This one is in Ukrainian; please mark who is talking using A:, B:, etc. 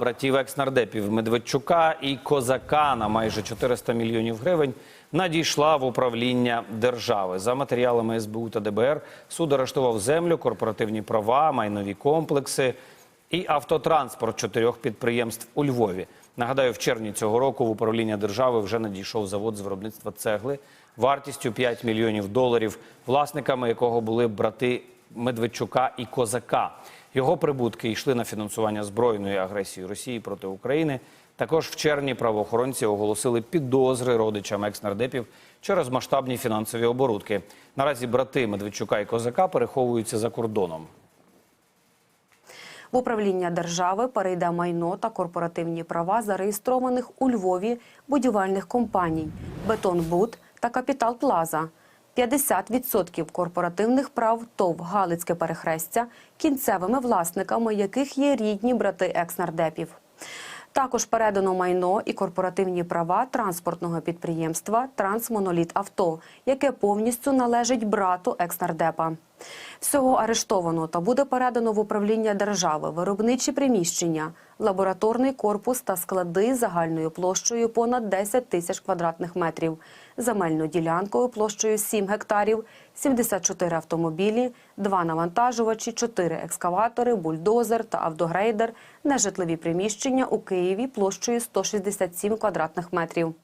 A: братів екснардепів Медведчука і Козака на майже 400 мільйонів гривень надійшла в управління держави. За матеріалами СБУ та ДБР суд арештував землю, корпоративні права, майнові комплекси і автотранспорт чотирьох підприємств у Львові. Нагадаю, в червні цього року в управління держави вже надійшов завод з виробництва цегли вартістю 5 мільйонів доларів, власниками якого були брати Медведчука і Козака. Його прибутки йшли на фінансування збройної агресії Росії проти України. Також в червні правоохоронці оголосили підозри родичам екснардепів через масштабні фінансові оборудки. Наразі брати Медведчука і Козака переховуються за кордоном.
B: В управління держави перейде майно та корпоративні права зареєстрованих у Львові будівельних компаній «Бетонбуд» та «Капітал Плаза». 50% корпоративних прав ТОВ «Галицьке перехрестя», кінцевими власниками яких є рідні брати екснардепів. Також передано майно і корпоративні права транспортного підприємства «Трансмоноліт Авто», яке повністю належить брату екснардепа. Всього арештовано та буде передано в управління держави виробничі приміщення, лабораторний корпус та склади загальною площею понад 10 тисяч квадратних метрів, земельну ділянкою площею 7 гектарів, 74 автомобілі, 2 навантажувачі, 4 екскаватори, бульдозер та автогрейдер, нежитлові приміщення у Києві площею 167 квадратних метрів.